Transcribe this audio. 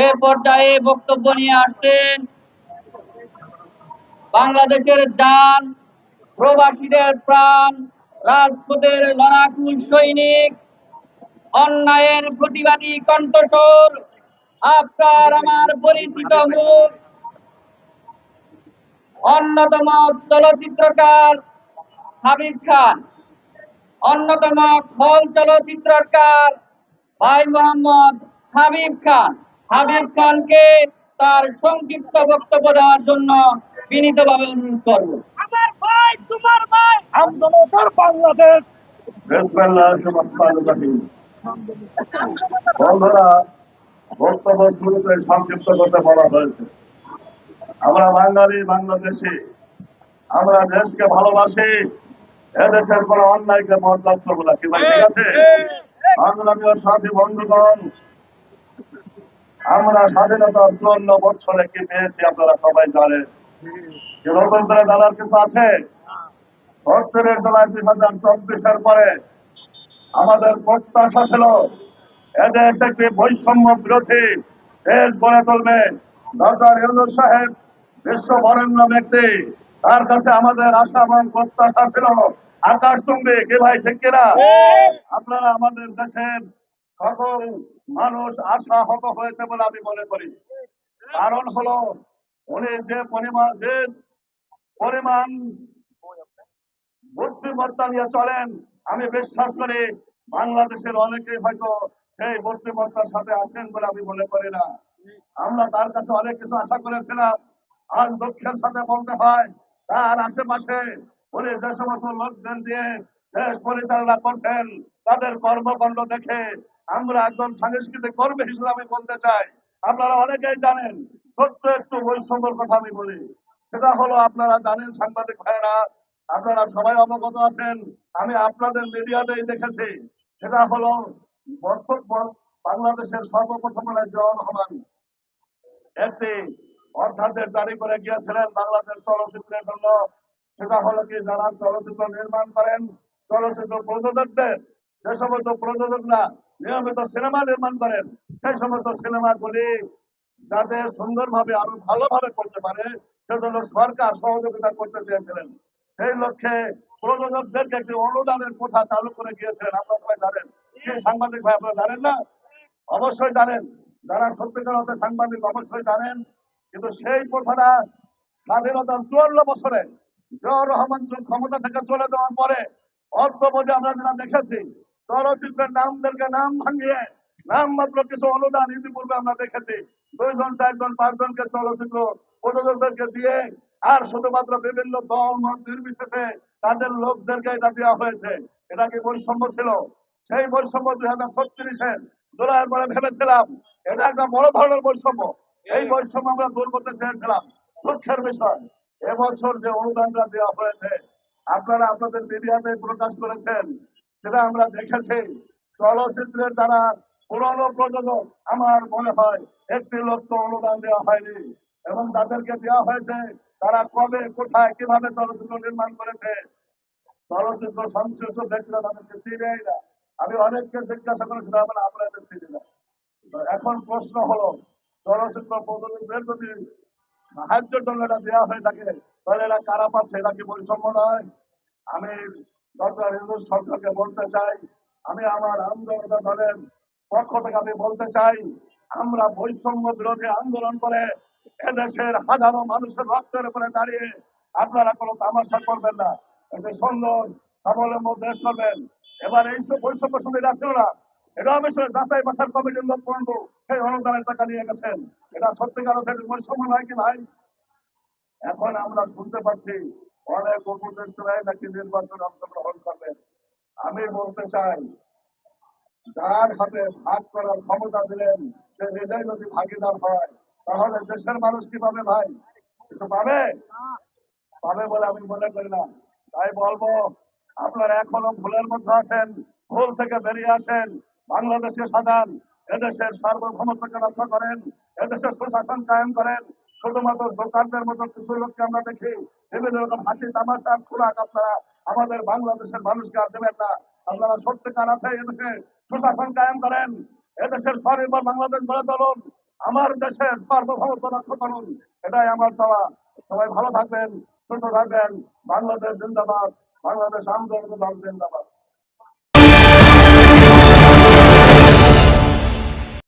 এ পর্যায়ে বক্তব্য নিয়ে আসছেন বাংলাদেশের দান প্রবাসীদের প্রাণ রাজপথের লড়াকু সৈনিক, অন্যায়ের প্রতিবাদী কণ্ঠস্বর, আপনার আমার পরিচিত মুখ। অন্যতম চলচ্চিত্রকার হাবিব খান, অন্যতম খল চলচ্চিত্রকার ভাই মোহাম্মদ হাবিব খান। হাবিব খানকে তার সংক্ষিপ্ত বক্তব্য দেওয়ার জন্য বিনীতভাবে অনুরোধ করব। আমার ভাই তোমার ভাই। আন্দোলনের বাংলাদেশ। বিসমিল্লাহ রহমান রহিম বন্ধুরা বক্তব্য শুরুতে সংক্ষিপ্ত করতে বলা হয়েছে। আমরা বাঙালি বাংলাদেশি আমরা দেশকে ভালোবাসি এদেশের কোন অন্যায়কে বরদাস্ত বলা কি ঠিক আছে? বাংলাদেশের সাথী বন্ধুগণ আমরা স্বাধীনতার চুয়ান্ন বছরে কি পেয়েছি আপনারা সবাই জানেন? যে নতুন করে কিছু আছে? জুলাই দুই হাজার চব্বিশের পরে আমাদের প্রত্যাশা ছিল এদেশ একটি বৈষম্য বিরোধী দেশ গড়ে তুলবে। ডক্টর ইউনুস সাহেব বিশ্ব বরেণ্য ব্যক্তি তার কাছে আমাদের আশা এবং প্রত্যাশা ছিল। আকাশ চুম্বি কি ভাই ঠিক কিনা? আপনারা আমাদের দেশের সকল মানুষ আশা হত হয়েছে বলে আমি মনে করি। কারণ হলো, উনি যে পরিমাণ যে পরিমাণ বুদ্ধিমত্তা নিয়ে চলেন, আমি বিশ্বাস করি বাংলাদেশের অনেকেই হয়তো সেই বুদ্ধিমত্তার সাথে আসেন বলে আমি মনে করি না। আমরা তার কাছে অনেক কিছু আশা করেছিলাম, আজ দুঃখের সাথে বলতে হয়, তার আশেপাশে উনি যে সমস্ত লোকজন দিয়ে দেশ পরিচালনা করছেন, তাদের কর্মকাণ্ড দেখে আমরা একজন সাংস্কৃতিক কর্মী হিসেবে আমি বলতে চাই, আপনারা অনেকেই জানেন, ছোট্ট একটু বৈষম্যের কথা আমি বলি। সেটা হলো আপনারা জানেন সাংবাদিক ভাইয়েরা, আপনারা সবাই অবগত আছেন, আমি আপনাদের মিডিয়াতেই দেখেছি। সেটা হলো বাংলাদেশের সর্বপ্রথম জিয়াউর একটি অধ্যাদেশ জারি করে গিয়েছিলেন বাংলাদেশ চলচ্চিত্রের জন্য। সেটা হলো কি, যারা চলচ্চিত্র নির্মাণ করেন, চলচ্চিত্র প্রযোজকদের, যে সমস্ত প্রযোজকরা নিয়মিত সিনেমা নির্মাণ করেন। সেই সমস্ত সিনেমাগুলি যাতে সুন্দরভাবে আরও ভালোভাবে করতে পারে, সেজন্য সরকার সহযোগিতা করতে চেয়েছিলেন। সেই লক্ষ্যে প্রযোজকদেরকে একটি অনুদানের প্রথা চালু করে গিয়েছিলেন। আপনারা সবাই জানেন। সাংবাদিক ভাই, আপনারা জানেন না? অবশ্যই জানেন। যারা সত্যিকার অর্থে সাংবাদিক, অবশ্যই জানেন। কিন্তু সেই প্রথাটা স্বাধীনতার চুয়ান্ন বছরে জিয়াউর রহমান ক্ষমতা থেকে চলে যাওয়ার পরে অদ্যবধি আমরা যারা দেখেছি চলচ্চিত্রের নামদেরকে নাম ভাঙিয়ে, নাম মাত্র কিছু অনুদান ইতিপূর্বে আমরা দেখেছি। দুইজন, চারজন, পাঁচজনকে চলচ্চিত্র প্রযোজকদেরকে দিয়ে আর শুধুমাত্র বিভিন্ন দল, মত নির্বিশেষে তাদের লোকদেরকে এটা দেওয়া হয়েছে। এটা কি বৈষম্য ছিল? সেই বৈষম্য দুই হাজার ছত্রিশে জুলাইয়ের পরে ভেবেছিলাম, এটা একটা বড় ধরনের বৈষম্য। এই বৈষম্য আমরা দূর করতে চেয়েছিলাম। দুঃখের বিষয়, এবছর যে অনুদানটা দেওয়া হয়েছে, আপনারা আপনাদের মিডিয়াতে প্রকাশ করেছেন সেটা আমরা দেখেছি। চলচ্চিত্রের যারা পুরনো প্রযোজক আমার মনে হয় একটি লোক তো অনুদান দেওয়া হয়নি এবং তাদেরকে দেওয়া হয়েছে তারা কবে, কোথায়, কীভাবে চলচ্চিত্র নির্মাণ করেছে। চলচ্চিত্র সংশ্লিষ্ট ব্যক্তিরা তাদেরকে চিনেই না। আমি অনেককে জিজ্ঞাসা করেছি, তারা আমরা এদের চিনি না। এখন প্রশ্ন হলো, চলচ্চিত্র প্রযোজকদের যদি সাহায্যের জন্য এটা দেওয়া হয়ে থাকে, তাহলে এরা কারা পাচ্ছে? এটা কি বৈষম্য নয়? আমি ইউনুস সরকারকে বলতে চাই, আমি আমার আন্দোলন দলের পক্ষ থেকে আমি বলতে চাই, আমরা বৈষম্য বিরোধী আন্দোলন করে এদেশের হাজারো মানুষের রক্তের উপরে দাঁড়িয়ে আপনারা কোনো তামাশা করবেন না। একটা সুন্দর স্বাবলম্ব দেশ করবেন। এবার এইসব বৈষম্য সঙ্গে আসছিল না? এটা অবশ্যই যাচাই বাছার কমিটির লোক বন্ধু সেই অনুদানের টাকা নিয়ে গেছেন। এটা সত্যিকার অর্থে বৈষম্য নয় কি ভাই? এখন আমরা শুনতে পাচ্ছি অনেক উপদেষ্টারাই নাকি নির্বাচন অংশগ্রহণ করবেন। আমি বলতে চাই, যার হাতে ভাগ করার ক্ষমতা দিলেন, সে নিজেই যদি ভাগিদার হয়, তাহলে দেশের মানুষ কি পাবে ভাই? কিছু পাবে? পাবে বলে আমি মনে করি না। তাই বলব, আপনারা এখনও ভুলের মধ্যে আছেন, ভুল থেকে বেরিয়ে আসেন, বাংলাদেশকে সাধারণ এদেশের সার্বভৌমত্বকে রক্ষা করেন, এদেশের সুশাসন কায়েম করেন শুধুমাত্র দোকানদের মতো কিছু লোককে আমরা দেখি। বিভিন্ন রকম হাসি, তামাশা, খোরাক আপনারা আমাদের বাংলাদেশের মানুষকে আর দেবেন না। আপনারা সত্যিকার অর্থে এদেশে সুশাসন কায়েম করেন। এদেশের স্বনির্ভর বাংলাদেশ গড়ে তুলুন। আমার দেশের সার্বভৌমত্ব রক্ষা করুন। এটাই আমার চাওয়া। সবাই ভালো থাকবেন, সুস্থ থাকবেন। বাংলাদেশ জিন্দাবাদ। বাংলাদেশ আন্দোলন দল জিন্দাবাদ।